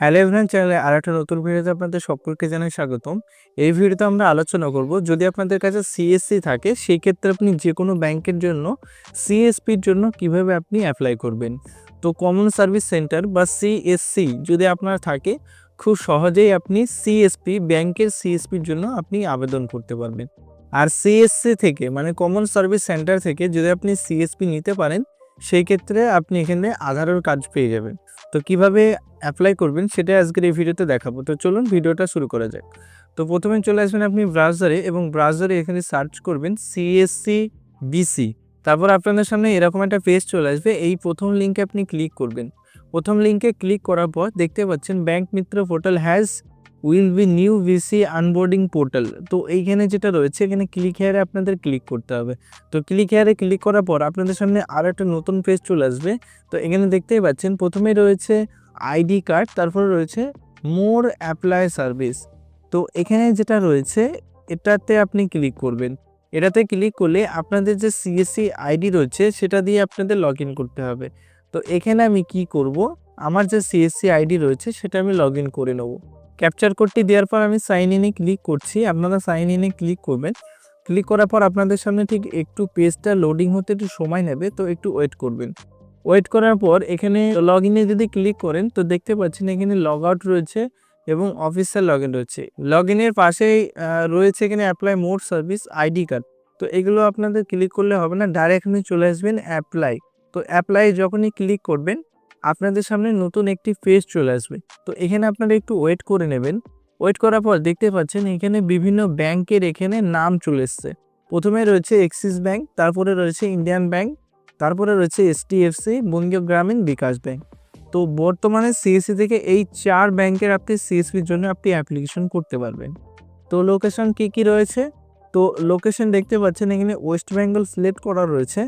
Hello everyone চ্যানেলে আরেকটা নতুন ভিডিওতে আপনাদের সকলকে জানাই স্বাগতম। এই ভিডিওতে আমরা আলোচনা করব, যদি আপনাদের কাছে সিএসসি থাকে সেই ক্ষেত্রে আপনি যে কোনো ব্যাংকের জন্য সিএসপির জন্য কীভাবে আপনি অ্যাপ্লাই করবেন। তো কমন সার্ভিস সেন্টার বা সিএসসি যদি আপনার থাকে, খুব সহজেই আপনি সিএসপি ব্যাংকের সিএসপির জন্য আপনি আবেদন করতে পারবেন। আর সিএসসি থেকে মানে কমন সার্ভিস সেন্টার থেকে যদি আপনি সিএসপি নিতে পারেন সেই ক্ষেত্রে আপনি এখানে আধারের কাজ পেয়ে যাবেন। তো কীভাবে অ্যাপ্লাই করবেন সেটা আজকের এই ভিডিওতে দেখাবো। তো চলুন ভিডিওটা শুরু করা যাক। তো প্রথমে চলে আসবেন আপনি ব্রাউজারে এবং ব্রাউজারে এখানে সার্চ করবেন সিএসসি বিসি তারপর আপনাদের সামনে এরকম একটা পেজ চলে আসবে। এই প্রথম লিঙ্কে আপনি ক্লিক করবেন। প্রথম লিঙ্কে ক্লিক করার পর দেখতে পাচ্ছেন bank Mitra portal has will be new VC onboarding portal. তো এইখানে যেটা রয়েছে, এখানে ক্লিক হেয়ারে আপনাদের ক্লিক করতে হবে। তো ক্লিক হেয়ারে ক্লিক করার পর আপনাদের সামনে আর একটা নতুন পেজ চলে আসবে। তো এখানে দেখতেই পাচ্ছেন, প্রথমে রয়েছে আইডি কার্ড, তারপরে রয়েছে মোর অ্যাপ্লাই সার্ভিস। তো এখানে যেটা রয়েছে, এটাতে আপনি ক্লিক করবেন। এটাতে ক্লিক করলে আপনাদের যে সিএসসি আইডি রয়েছে, সেটা দিয়ে আপনাদের লগ করতে হবে। তো এখানে আমি কি করব? আমার যে সিএসসি আইডি রয়েছে, সেটা আমি লগ করে নেব। ক্যাপচার কোডটি দেওয়ার পর আমি সাইন ইনে ক্লিক করছি। আপনারা সাইন ইনে ক্লিক করবেন। ক্লিক করার পর আপনাদের সামনে ঠিক একটু পেজটা লোডিং হতে একটু সময় নেবে, তো একটু ওয়েট করবেন। ওয়েট করার পর এখানে লগ ইনে যদি ক্লিক করেন, তো দেখতে পাচ্ছেন এখানে লগ আউট রয়েছে এবং অফিসিয়াল লগ ইন রয়েছে। লগ ইনের পাশেই রয়েছে এখানে apply more service ID card তো এগুলো আপনাদের ক্লিক করলে হবে না ডাইরেক্টলি চলে আসবেন অ্যাপ্লাই তো অ্যাপ্লাই যখনই ক্লিক করবেন আপনাদের সামনে নতুন একটি পেজ চলে আসবে। তো এখানে আপনারা একটু ওয়েট করে নেবেন। ওয়েট করার পর দেখতে পাচ্ছেন এখানে বিভিন্ন ব্যাংকের এখানে নাম চলে এসছে। প্রথমে রয়েছে এক্সিস ব্যাংক তারপরে রয়েছে ইন্ডিয়ান ব্যাংক তারপরে রয়েছে এসটিএফসি বঙ্গীয় গ্রামীণ বিকাশ ব্যাংক তো বর্তমানে সিএসসি থেকে এই চার ব্যাংকের আপনি সিএসপির জন্য আপনি অ্যাপ্লিকেশন করতে পারবেন। তো লোকেশন কি কি রয়েছে? তো লোকেশন দেখতে পাচ্ছেন এখানে ওয়েস্ট বেঙ্গল সিলেক্ট করা রয়েছে।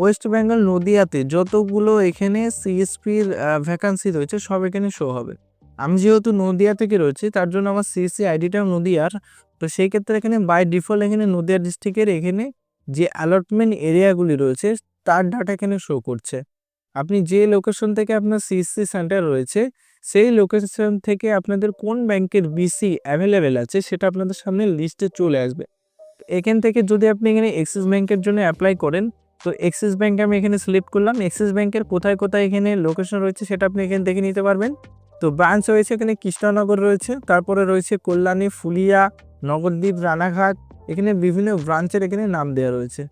ওয়েস্ট বেঙ্গল নদিয়াতে যতগুলো এখানে সিএসপির ভ্যাকান্সি রয়েছে, সব এখানে শো হবে। আমি যেহেতু নদিয়া থেকে রয়েছি, তার জন্য আমার সিএসসি আইডিটাও নদিয়ার। তো সেই ক্ষেত্রে এখানে বাই ডিফল্ট এখানে নদিয়া ডিস্ট্রিক্টের এখানে যে অ্যালটমেন্ট এরিয়াগুলি রয়েছে, তার ডাটা এখানে শো করছে। আপনি যে লোকেশন থেকে আপনার সিএসসি সেন্টার রয়েছে, সেই লোকেশন থেকে আপনাদের কোন ব্যাংকের বিসি অ্যাভেলেবেল আছে, সেটা আপনাদের সামনে লিস্টে চলে আসবে। তো এখান থেকে যদি আপনি এখানে এক্সিস ব্যাংকের জন্য অ্যাপ্লাই করেন তো এক্সিস ব্যাংক আমি এখানে সিলেক্ট করলাম। এক্সিস ব্যাঙ্কের কোথায় কোথায় এখানে লোকেশন রয়েছে সেটা আপনি এখানে দেখে নিতে পারবেন। তো ব্রাঞ্চ রয়েছে এখানে কৃষ্ণনগর রয়েছে, তারপরে রয়েছে কল্যাণী, ফুলিয়া, নগরদ্বীপ, রানাঘাট, এখানে বিভিন্ন ব্রাঞ্চের এখানে নাম দেওয়া রয়েছে।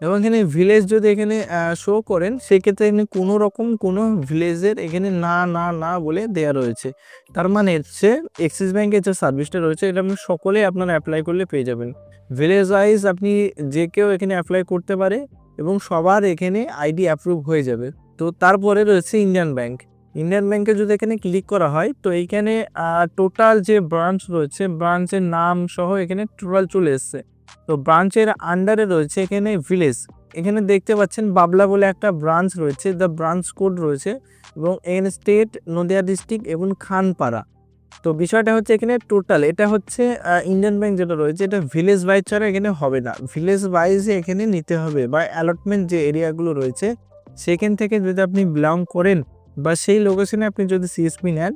এবং এখানে ভিলেজ যদি এখানে শো করেন, সেক্ষেত্রে এখানে কোনো রকম কোনো ভিলেজের এখানে না না না বলে দেওয়া রয়েছে। তার মানে হচ্ছে এক্সিস ব্যাঙ্কের যে সার্ভিসটা রয়েছে, এটা আপনি সকলে আপনারা অ্যাপ্লাই করলে পেয়ে যাবেন। ভিলেজ ওয়াইজ আপনি যে কেউ এখানে অ্যাপ্লাই করতে পারে এবং সবার এখানে আইডি অ্যাপ্রুভ হয়ে যাবে। তো তারপরে রয়েছে ইন্ডিয়ান ব্যাংক ইন্ডিয়ান ব্যাংকে যদি এখানে ক্লিক করা হয়, তো এইখানে টোটাল যে ব্রাঞ্চ রয়েছে ব্রাঞ্চের নাম সহ এখানে টোটাল চলে এসছে। তো ব্রাঞ্চের আন্ডারে রয়েছে এখানে ভিলেজ এখানে দেখতে পাচ্ছেন বাবলা বলে একটা ব্রাঞ্চ রয়েছে দ্য ব্রাঞ্চ কোড রয়েছে এবং এখানে স্টেট নদিয়া ডিস্ট্রিক্ট এবং খানপাড়া। তো বিষয়টা হচ্ছে এখানে টোটাল এটা হচ্ছে ইন্ডিয়ান ব্যাংক যেটা রয়েছে, এটা ভিলেজ ওয়াইজ ছাড়া এখানে হবে না। ভিলেজ ওয়াইজে এখানে নিতে হবে বা অ্যালটমেন্ট যে এরিয়াগুলো রয়েছে, সেখান থেকে যদি আপনি বিলং করেন বা সেই লোকেশনে আপনি যদি সিএসপি নেন,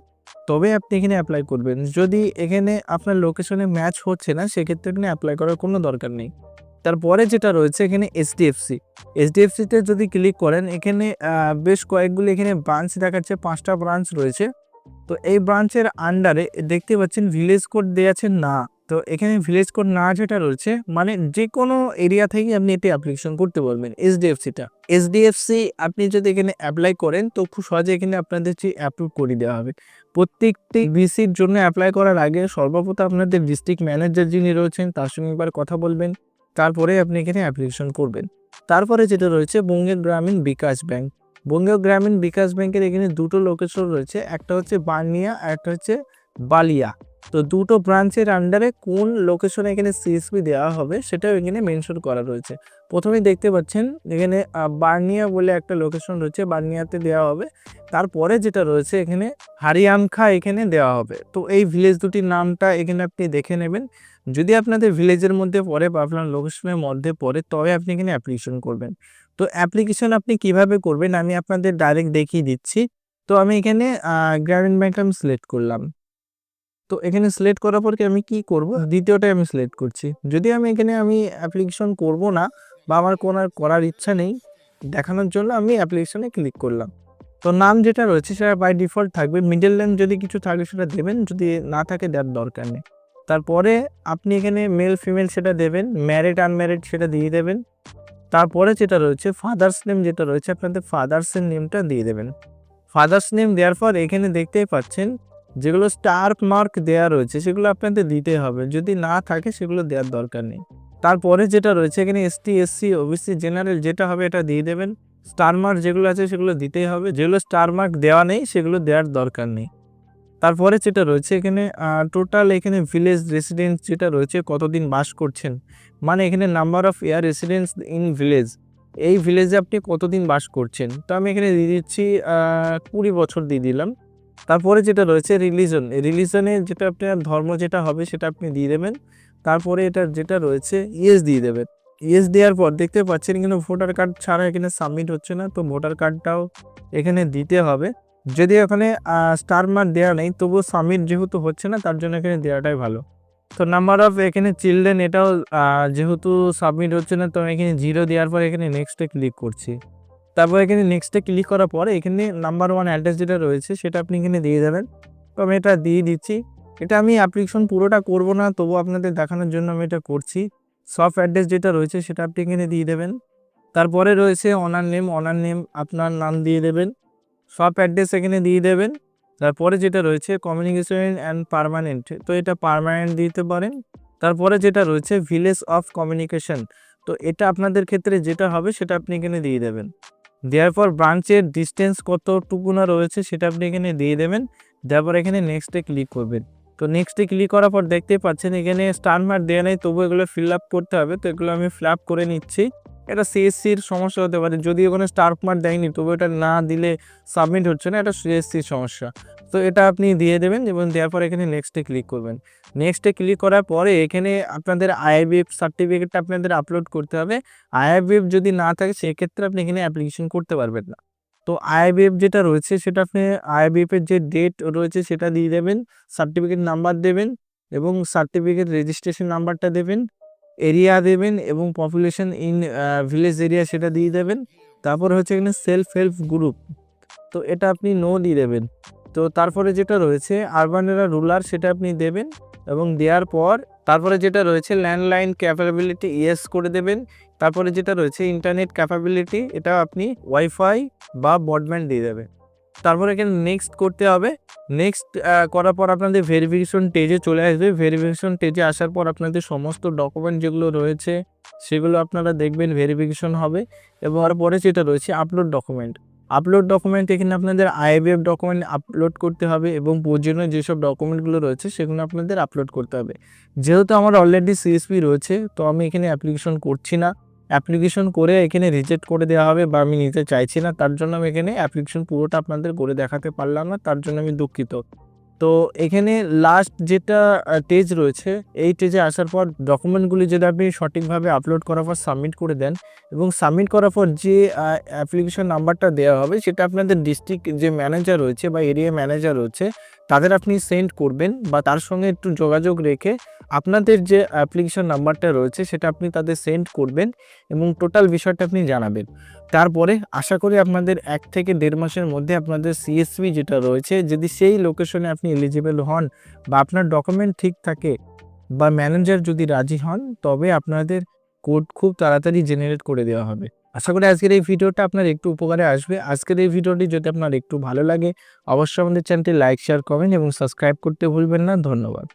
তবে আপনি এখানে অ্যাপ্লাই করবেন। যদি এখানে আপনার লোকেশনে ম্যাচ হচ্ছে না, সেক্ষেত্রে এখানে অ্যাপ্লাই করার কোনো দরকার নেই। তারপরে যেটা রয়েছে এখানে এইচডিএফসি এইচডিএফসিতে যদি ক্লিক করেন, এখানে বেশ কয়েকগুলি এখানে ব্রাঞ্চ দেখাচ্ছে, পাঁচটা ব্রাঞ্চ রয়েছে। তো এই ব্রাঞ্চের আন্ডারে দেখতে পাচ্ছেন ভিলেজ কোড দেওয়া আছে না। তো এখানে ভিলেজ কোড না যেটা রয়েছে মানে যে কোনো এরিয়া থেকে আপনি এটি অ্যাপ্লিকেশন করতে পারবেন এইচডিএফসিটা এইচডিএফসি আপনি যদি এখানে অ্যাপ্লাই করেন, তো খুব সহজে এখানে আপনাদের অ্যাপ্রুভ করে দেওয়া হবে। প্রত্যেকটি ভিসির জন্য অ্যাপ্লাই করার আগে সর্বপ্রথম আপনাদের ডিস্ট্রিক্ট ম্যানেজার যিনি রয়েছেন, তার সঙ্গে একবার কথা বলবেন। তারপরে আপনি এখানে অ্যাপ্লিকেশন করবেন। তারপরে যেটা রয়েছে বঙ্গের গ্রামীণ বিকাশ ব্যাংক। বঙ্গীয় গ্রামীণ বিকাশ ব্যাংকের এখানে দুটো লোকেশন রয়েছে। একটা হচ্ছে বার্নিয়া আর একটা হচ্ছে বালিয়া। তো দুটো ব্রাঞ্চের আন্ডারে কোন লোকেশনে এখানে সিএসপি দেওয়া হবে সেটাও এখানে মেনশন করা রয়েছে। প্রথমেই দেখতে পাচ্ছেন এখানে বার্নিয়া বলে একটা লোকেশন রয়েছে বার্নিয়াতে দেওয়া হবে। তারপরে যেটা রয়েছে এখানে হারিয়ানখা এখানে দেওয়া হবে। তো এই ভিলেজ দুটির নামটা এখানে আপনি দেখে নেবেন। যদি আপনাদের ভিলেজের মধ্যে পড়ে বা আপনার লোকেশনের মধ্যে পড়ে, তবে আপনি এখানে অ্যাপ্লিকেশন করবেন। তো অ্যাপ্লিকেশন আপনি কীভাবে করবেন, আমি আপনাদের ডাইরেক্ট দেখিয়ে দিচ্ছি। তো আমি এখানে গ্রামীণ ব্যাংক আমি সিলেক্ট করলাম। তো এখানে সিলেক্ট করার পর আমি কি করব? দ্বিতীয়টাই আমি সিলেক্ট করছি। যদি আমি এখানে আমি অ্যাপ্লিকেশন করব না বা আমার কোনো করার ইচ্ছা নেই, দেখানোর জন্য আমি অ্যাপ্লিকেশনে ক্লিক করলাম। তো নাম যেটা রয়েছে সেটা বাই ডিফল্ট থাকবে। মিডল নেম যদি কিছু থাকে সেটা দেবেন, যদি না থাকে দেওয়ার দরকার নেই। তারপরে আপনি এখানে মেল ফিমেল সেটা দেবেন ম্যারিড আনম্যারিড সেটা দিয়ে দেবেন। তারপরে যেটা রয়েছে ফাদার্স নেম যেটা রয়েছে, আপনাদের ফাদার্সের নেমটা দিয়ে দেবেন। ফাদার্স নেম দেওয়ার পর এখানে দেখতেই পাচ্ছেন, যেগুলো স্টার মার্ক দেওয়া রয়েছে, সেগুলো আপনাদের দিতে হবে। যদি না থাকে, সেগুলো দেওয়ার দরকার নেই। তারপরে যেটা রয়েছে, এখানে এসটি এসসি ওবিসি জেনারেল যেটা হবে, এটা দিয়ে দেবেন। স্টার মার্ক যেগুলো আছে, সেগুলো দিতেই হবে। যেগুলো স্টার মার্ক দেওয়া নেই, সেগুলো দেওয়ার দরকার নেই। তারপরে যেটা রয়েছে এখানে টোটাল এখানে ভিলেজ রেসিডেন্স যেটা রয়েছে, কতদিন বাস করছেন? মানে এখানে number of year residence in village এই ভিলেজে আপনি কতদিন বাস করছেন? তো আমি এখানে দিয়ে দিচ্ছি কুড়ি বছর দিয়ে দিলাম। তারপরে যেটা রয়েছে রিলিজন রিলিজনে যেটা আপনার ধর্ম যেটা হবে সেটা আপনি দিয়ে দেবেন। তারপরে এটা যেটা রয়েছে ইয়েস দিয়ে দেবেন। ইয়েস দেওয়ার পর দেখতে পাচ্ছেন কিন্তু ভোটার কার্ড ছাড়া এখানে সাবমিট হচ্ছে না, তো ভোটার কার্ডটাও এখানে দিতে হবে। যদি ওখানে স্টার মার্ক দেওয়া নেই, তবুও সাবমিট যেহেতু হচ্ছে না, তার জন্য এখানে দেওয়াটাই ভালো। তো নাম্বার অফ এখানে চিলড্রেন এটাও যেহেতু সাবমিট হচ্ছে না, তো এখানে জিরো দেওয়ার পর এখানে নেক্সটে ক্লিক করছি। তারপর এখানে নেক্সটে ক্লিক করার পরে এখানে নাম্বার ওয়ান অ্যাড্রেস যেটা রয়েছে, সেটা আপনি এখানে দিয়ে দেবেন। তো আমি এটা দিয়ে দিচ্ছি। এটা আমি অ্যাপ্লিকেশন পুরোটা করব না তবু আপনাদের দেখানোর জন্য আমি এটা করছি। সফট অ্যাড্রেস যেটা রয়েছে, সেটা আপনি এখানে দিয়ে দেবেন। তারপরে রয়েছে অনার নেম অনার নেম আপনার নাম দিয়ে দেবেন। সব অ্যাড্রেস এখানে দিয়ে দেবেন। তারপরে যেটা রয়েছে কমিউনিকেশন অ্যান্ড পারমানেন্ট তো এটা পারমানেন্ট দিতে পারেন। তারপরে যেটা রয়েছে ভিলেজ অফ কমিউনিকেশন তো এটা আপনাদের ক্ষেত্রে যেটা হবে সেটা আপনি এখানে দিয়ে দেবেন। দেওয়ার পর ব্রাঞ্চের ডিস্টেন্স কতটুকু না রয়েছে সেটা আপনি এখানে দিয়ে দেবেন। দেওয়ার পর এখানে নেক্সটে ক্লিক করবেন। তো নেক্সটে ক্লিক করার পর দেখতেই পাচ্ছেন এখানে স্টার মার্ক দেওয়া নেই, তবু এগুলো ফিল আপ করতে হবে। তো এগুলো আমি ফিল আপ করে নিচ্ছি। এটা সিএসসির সমস্যা হতে পারে। যদি ওখানে স্টার মার্ক দেয়নি, তবু এটা না দিলে সাবমিট হচ্ছে না, এটা সিএসসির সমস্যা। তো এটা আপনি দিয়ে দেবেন এবং দেওয়ার পর এখানে নেক্সটে ক্লিক করবেন। নেক্সটে ক্লিক করার পরে এখানে আপনাদের আইআইবিএফ সার্টিফিকেটটা আপনাদের আপলোড করতে হবে। আইআইবিএফ যদি না থাকে, সেক্ষেত্রে আপনি এখানে অ্যাপ্লিকেশন করতে পারবেন না। তো আইবিএফ যেটা রয়েছে, সেটা আপনি আইবিএফ এর যে ডেট রয়েছে, সেটা দিয়ে দেবেন। সার্টিফিকেট নাম্বার দেবেন এবং সার্টিফিকেট রেজিস্ট্রেশন নাম্বারটা দেবেন। এরিয়া দেবেন এবং পপুলেশন ইন ভিলেজ এরিয়া সেটা দিয়ে দেবেন। তারপর হচ্ছে এখানে সেলফ হেল্প গ্রুপ তো এটা আপনি নো দিয়ে দেবেন। তো তারপরে যেটা রয়েছে আরবান এরা রুলার সেটা আপনি দেবেন এবং দেওয়ার পর তারপরে যেটা রয়েছে ল্যান্ডলাইন ক্যাপাবিলিটি ইয়েস করে দেবেন। তারপরে যেটা রয়েছে ইন্টারনেট ক্যাপাবিলিটি এটা আপনি ওয়াইফাই বা ব্রডব্যান্ড দিয়ে দেবেন। তারপরে এখানে নেক্সট করতে হবে। নেক্সট করার পর আপনাদের ভেরিফিকেশন স্টেজে চলে আসবে। ভেরিফিকেশন স্টেজে আসার পর আপনাদের সমস্ত ডকুমেন্ট যেগুলো রয়েছে, সেগুলো আপনারা দেখবেন ভেরিফিকেশন হবে। এবং পরে যেটা রয়েছে আপলোড ডকুমেন্ট আপলোড ডকুমেন্ট এখানে আপনাদের আইবিএফ ডকুমেন্ট আপলোড করতে হবে এবং প্রয়োজনীয় যেসব ডকুমেন্টগুলো রয়েছে, সেগুলো আপনাদের আপলোড করতে হবে। যেহেতু আমার অলরেডি সিএসপি রয়েছে, তো আমি এখানে অ্যাপ্লিকেশন করছি না। অ্যাপ্লিকেশন করে এখানে রিজেক্ট করে দেওয়া হবে বা আমি নিতে চাইছি না, তার জন্য আমি এখানে অ্যাপ্লিকেশন পুরোটা আপনাদের করে দেখাতে পারলাম না, তার জন্য আমি দুঃখিত। তো এখানে লাস্ট যেটা টেজ রয়েছে, এই টেজে আসার পর ডকুমেন্টগুলি যদি আপনি সঠিকভাবে আপলোড করার পর সাবমিট করে দেন এবং সাবমিট করার পর যে অ্যাপ্লিকেশন নাম্বারটা দেওয়া হবে সেটা আপনাদের ডিস্ট্রিক্ট যে ম্যানেজার রয়েছে বা এরিয়া ম্যানেজার রয়েছে, তাদের আপনি সেন্ড করবেন বা তার সঙ্গে একটু যোগাযোগ রেখে আপনাদের যে অ্যাপ্লিকেশন নাম্বারটা রয়েছে সেটা আপনি তাদের সেন্ড করবেন এবং টোটাল বিষয়টা আপনি জানাবেন। তারপরে আশা করি আপনাদের এক থেকে দেড় মাসের মধ্যে আপনাদের সিএসপি যেটা রয়েছে, যদি সেই লোকেশনে আপনি এলিজিবল হন বা আপনার ডকুমেন্ট ঠিক থাকে বা ম্যানেজার যদি রাজি হন, তবে আপনাদের কোড খুব তাড়াতাড়ি জেনারেট করে দেওয়া হবে। আশা করি আজকের এই ভিডিওটা আপনার একটু উপকারে আসবে। আজকের এই ভিডিওটি যদি আপনার একটু ভালো লাগে, অবশ্যই আমাদের চ্যানেলটি লাইক শেয়ার কমেন্ট এবং সাবস্ক্রাইব করতে ভুলবেন না। ধন্যবাদ।